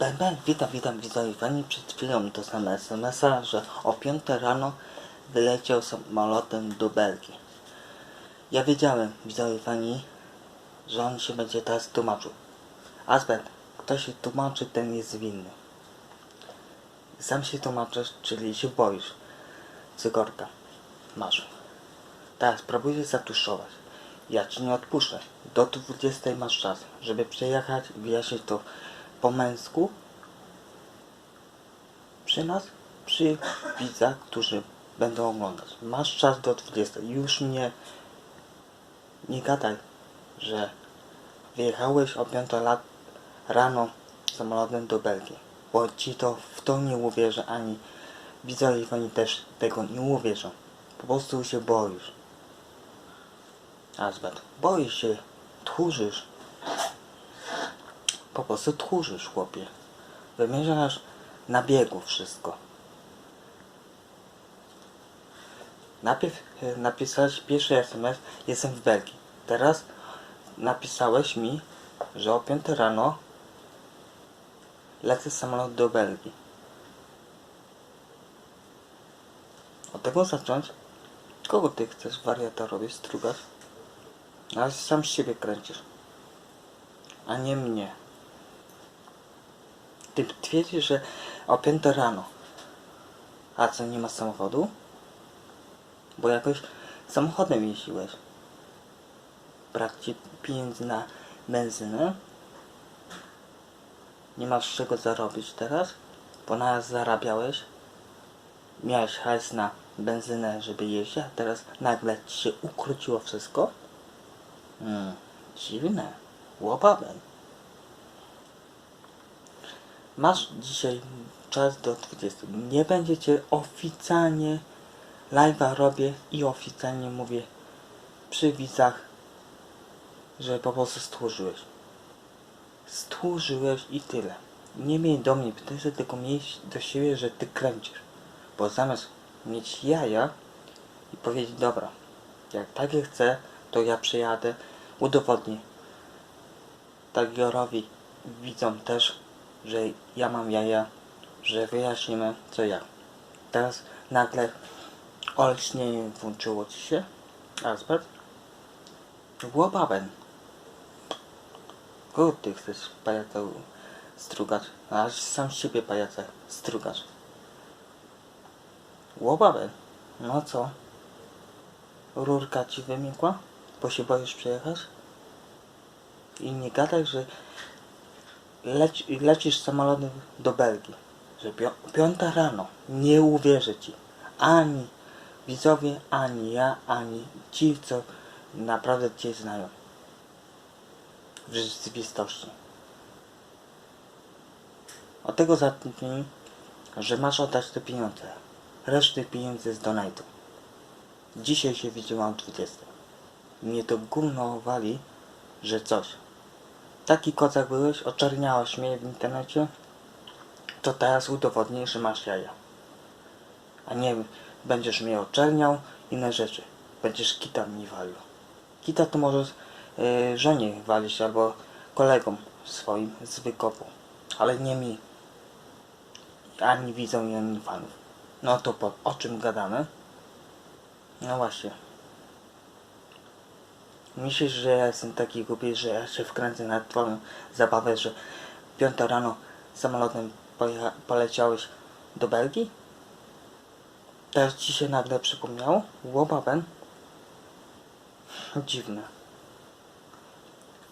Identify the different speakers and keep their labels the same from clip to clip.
Speaker 1: Ben, witam, witam widzowie. Przed chwilą dostałem SMS-a, że o 5 rano wyleciał samolotem do Belgii. Ja wiedziałem, widzowie pani, że on się będzie teraz tłumaczył. Asbet, kto się tłumaczy, ten jest winny. Sam się tłumaczysz, czyli się boisz. Cygorka. Masz. Teraz próbuję zatuszować. Ja ci nie odpuszczę. Do 20 masz czas, żeby przejechać i wyjaśnić to po męsku przy nas, przy widzach, którzy będą oglądać. Masz czas do 20. Już mnie nie gadaj, że wyjechałeś o 5 lat rano samolotem do Belgii. Bo ci to w to nie uwierzę, ani widzowie oni też tego nie uwierzą. Po prostu się boisz. Azbet, boisz się, tchórzysz. Po prostu tchórzysz, chłopie. Wymierzasz na biegu wszystko. Najpierw e, napisałeś pierwszy SMS, jestem w Belgii. Teraz napisałeś mi, że o 5 rano lecę samolot do Belgii. Od tego zacząć? Kogo ty chcesz wariata robić, strugać? Ale sam z siebie kręcisz. A nie mnie. Ty twierdzisz, że o 5 rano. A co, nie ma samochodu? Bo jakoś samochodem jeździłeś. Brak ci pieniędzy na benzynę? Nie masz czego zarobić teraz? Bo nas zarabiałeś. Miałeś hajs na benzynę, żeby jeździć, a teraz nagle ci się ukróciło wszystko? Hmm, dziwne. Łopawem. Masz dzisiaj czas do 20. Nie będziecie oficjalnie live'a robię i oficjalnie mówię przy widzach, że po prostu stworzyłeś. Stworzyłeś i tyle. Nie miej do mnie pytań, tylko miej do siebie, że ty kręcisz. Bo zamiast mieć jaja i powiedzieć, dobra, jak takie chcę, to ja przyjadę, udowodnię Tagiorowi widzą też, że ja mam jaja, że wyjaśnimy co ja. Teraz nagle olśnienie włączyło ci się, Asbert. Łobaben. Ty chcesz pajaca strugać? Aż sam siebie pajaca strugasz. Łobaben. No co? Rurka ci wymiękła? Bo się boisz przejechać? I nie gadaj, że leci, lecisz samolotem do Belgii. Że piąta rano. Nie uwierzę ci. Ani widzowie, ani ja, ani ci, co naprawdę cię znają. W rzeczywistości. Od tego zacznij, że masz oddać te pieniądze. Reszty pieniędzy z donate'u. Dzisiaj się widziałam 20. Mnie to gówno wali, że coś. Taki kozak byłeś, oczerniałeś mnie w internecie, to teraz udowodnisz, że masz jaja. A nie będziesz mnie oczerniał, inne rzeczy. Będziesz kita mi walił. Kita to możesz yy, żonie walić albo kolegom swoim z wykopu. Ale nie mi. Ani widzą, ani fanów. No to po, o czym gadamy? No właśnie. Myślisz, że ja jestem taki głupi, że ja się wkręcę na twoją zabawę, że piąta rano samolotem poleciałeś do Belgii? Teraz ci się nagle przypomniało? Łobaben? Dziwne.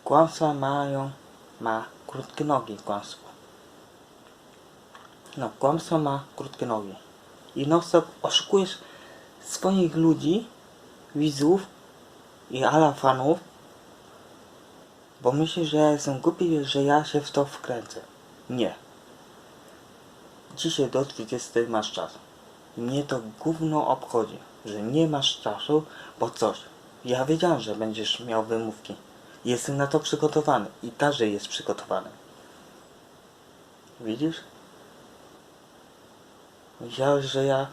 Speaker 1: Kłamstwa mają, ma krótkie nogi, kłamstwo. No, kłamstwo ma krótkie nogi. I no stop oszukujesz swoich ludzi, widzów i ala fanów, bo myślisz, że ja jestem głupi, że ja się w to wkręcę. Nie. Dzisiaj do 20 masz czas. Mnie to gówno obchodzi, że nie masz czasu, bo coś. Ja wiedziałem, że będziesz miał wymówki. Jestem na to przygotowany i każdy jest przygotowany. Widzisz? Myślałeś, że ja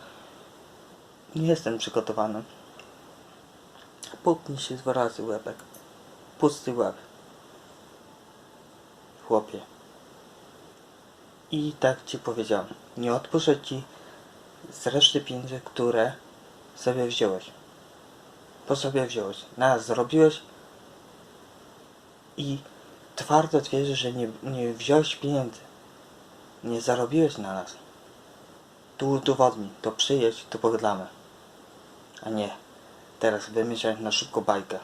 Speaker 1: nie jestem przygotowany. Puknij się dwa razy łebek. Pusty łeb. Chłopie. I tak ci powiedziałem, nie odpuszczę ci z reszty pieniędzy, które sobie wziąłeś. Po sobie wziąłeś. Nas zrobiłeś i twardo twierdzisz, że nie, nie wziąłeś pieniędzy. Nie zarobiłeś na nas. Tu udowodnij, to przyjedź, to pogadamy. A nie, teraz wymyślać na szybko bajkę.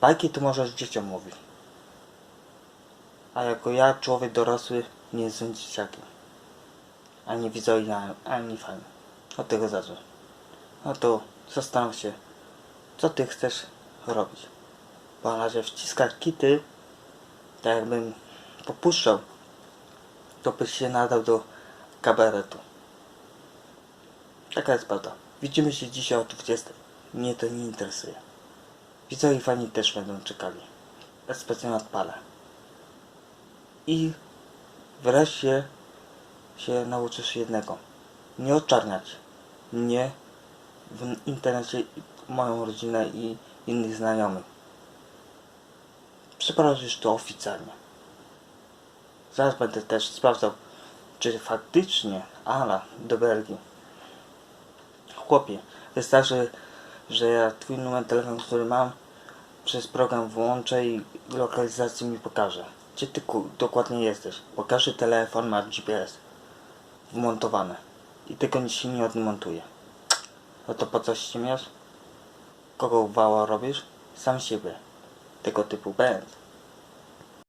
Speaker 1: Bajki to możesz dzieciom mówić. A jako ja, człowiek dorosły, nie jestem dzieciakiem. Ani widzowi, ani- fanem. Od tego zacznę. No to zastanów się, co ty chcesz robić. Bo na razie wciskać kity, tak jakbym popuszczał, to byś się nadał do kabaretu. Taka jest prawda. Widzimy się dzisiaj o 20. Mnie to nie interesuje. Widzowie i fani też będą czekali. Specjalnie odpalę. I wreszcie się nauczysz jednego. Nie oczarniać. Nie w internecie moją rodzinę i innych znajomych. Przeprowadzisz to oficjalnie. Zaraz będę też sprawdzał, czy faktycznie Ala do Belgii. Chłopie, wystarczy, że ja twój numer telefonu, który mam, przez program włączę i lokalizację mi pokaże. Gdzie ty dokładnie jesteś? Bo każdy telefon ma GPS wmontowane. I tylko nic się nie odmontuje. No to po coś ściemiasz? Kogo wała robisz? Sam siebie. Tego typu będ.